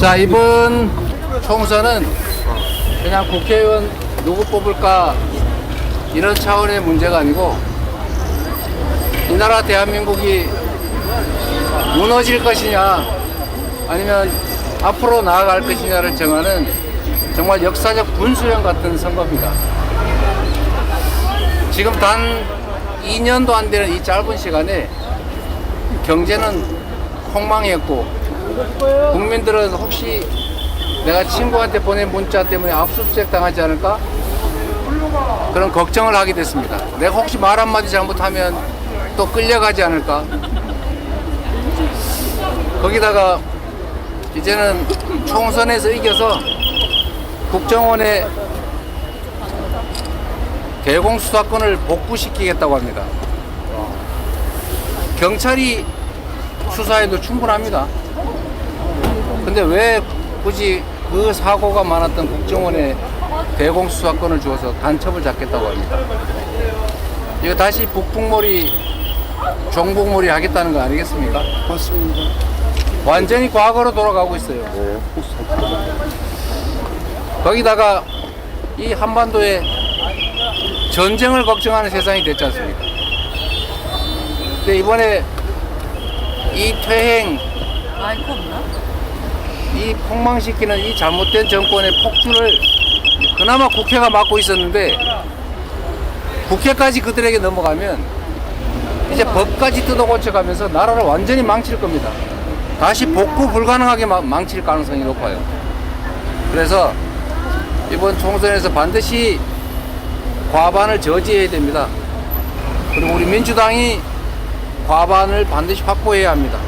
자 이번 총선은 그냥 국회의원 누구 뽑을까 이런 차원의 문제가 아니고 이 나라 대한민국이 무너질 것이냐 아니면 앞으로 나아갈 것이냐를 정하는 정말 역사적 분수령 같은 선거입니다. 지금 단 2년도 안 되는 이 짧은 시간에 경제는 폭망했고 국민들은 혹시 내가 친구한테 보낸 문자 때문에 압수수색 당하지 않을까? 그런 걱정을 하게 됐습니다. 내가 혹시 말 한마디 잘못하면 또 끌려가지 않을까? 거기다가 이제는 총선에서 이겨서 국정원의 대공수사권을 복구시키겠다고 합니다. 경찰이 수사해도 충분합니다. 근데 왜 굳이 그 사고가 많았던 국정원에 대공수사권을 주어서 간첩을 잡겠다고 합니다. 이거 다시 북풍몰이 종북몰이 하겠다는 거 아니겠습니까? 맞습니다. 완전히 과거로 돌아가고 있어요. 거기다가 이 한반도에 전쟁을 걱정하는 세상이 됐지 않습니까? 근데 이번에 이 퇴행, 마이크 없나? 이 폭망시키는 이 잘못된 정권의 폭주를 그나마 국회가 막고 있었는데 국회까지 그들에게 넘어가면 이제 법까지 뜯어고쳐가면서 나라를 완전히 망칠 겁니다. 다시 복구 불가능하게 마- 망칠 가능성이 높아요. 그래서 이번 총선에서 반드시 과반을 저지해야 됩니다. 그리고 우리 민주당이 과반을 반드시 확보해야 합니다.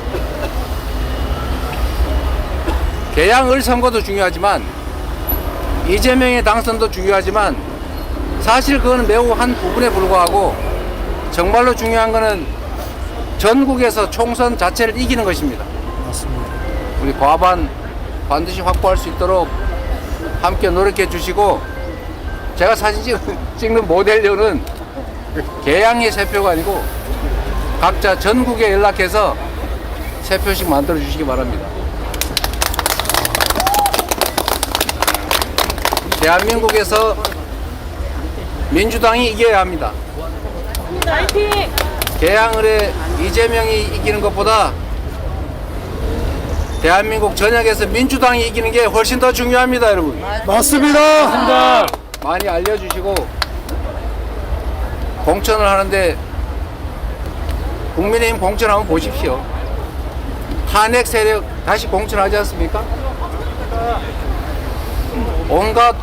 개양을 선거도 중요하지만 이재명의 당선도 중요하지만 사실 그거는 매우 한 부분에 불과하고 정말로 중요한 거는 전국에서 총선 자체를 이기는 것입니다. 맞습니다. 우리 과반 반드시 확보할 수 있도록 함께 노력해 주시고 제가 사진 찍- 찍는 모델료는 개양의 세 표가 아니고 각자 전국에 연락해서 세 표씩 만들어 주시기 바랍니다. 대한민국에서 민주당이 이겨야 합니다. 파이팅! 개항을에 이재명이 이기는 것보다 대한민국 전역에서 민주당이 이기는 게 훨씬 더 중요합니다, 여러분. 맞습니다. 많이 알려주시고 공천을 하는데 국민의힘 공천 한번 보십시오. 탄핵 세력 다시 공천하지 않습니까? 온갖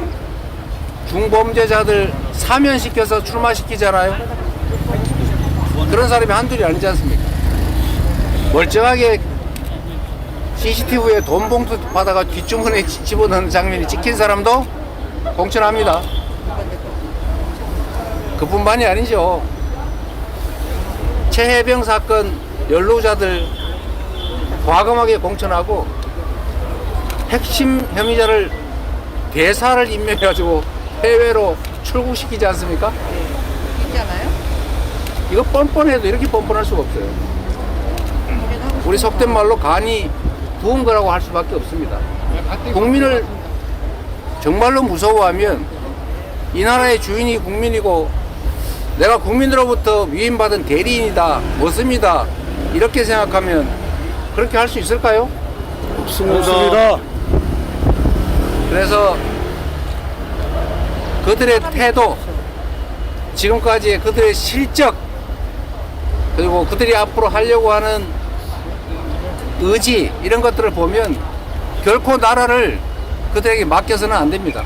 중범죄자들 사면시켜서 출마시키잖아요. 그런 사람이 한둘이 아니지 않습니까? 멀쩡하게 CCTV에 돈 봉투 받아가 뒷주머니에 지- 집어넣는 장면이 찍힌 사람도 공천합니다. 그뿐만이 아니죠. 최해병 사건 연루자들 과감하게 공천하고 핵심 혐의자를 대사를 임명해가지고 해외로 출국시키지 않습니까? 있잖아요? 이거 뻔뻔해도 이렇게 뻔뻔할 수가 없어요. 우리 속된 말로 간이 부은 거라고 할 수밖에 없습니다. 국민을 정말로 무서워하면 이 나라의 주인이 국민이고 내가 국민으로부터 위임받은 대리인이다, 머슴이다 이렇게 생각하면 그렇게 할 수 있을까요? 없습니다. 그래서 그들의 태도, 지금까지의 그들의 실적, 그리고 그들이 앞으로 하려고 하는 의지, 이런 것들을 보면 결코 나라를 그들에게 맡겨서는 안 됩니다.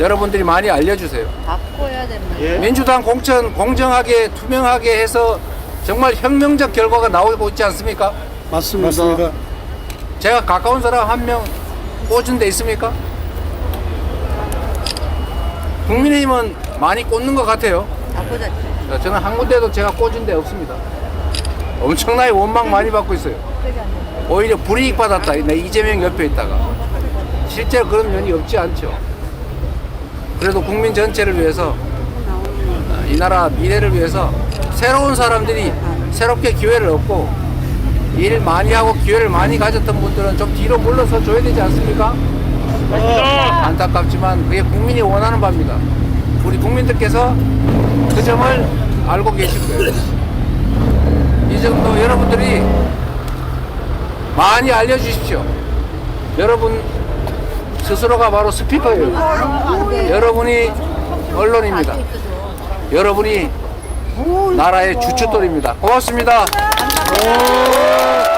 여러분들이 많이 알려주세요. 바꿔야 되는 예. 민주당 공천 공정하게, 투명하게 해서 정말 혁명적 결과가 나오고 있지 않습니까? 맞습니다. 제가 가까운 사람 한 명 꽂은 데 있습니까? 국민의힘은 많이 꽂는 것 같아요. 바꾸자. 저는 한 군데도 제가 꽂은 데 없습니다. 엄청나게 원망 많이 받고 있어요. 오히려 불이익 받았다. 내 이재명 옆에 있다가. 실제 로 그런 면이 없지 않죠. 그래도 국민 전체를 위해서 어, 이 나라 미래를 위해서 새로운 사람들이 새롭게 기회를 얻고 일 많이 하고 기회를 많이 가졌던 분들은 좀 뒤로 물러서 줘야 되지 않습니까? 안타깝지만 그게 국민이 원하는 바입니다. 우리 국민들께서 그 점을 알고 계실 거예요. 이 정도 여러분들이 많이 알려주십시오. 여러분 스스로가 바로 스피커예요. 여러분이 언론입니다. 여러분이 나라의 주춧돌입니다. 고맙습니다. Ồ.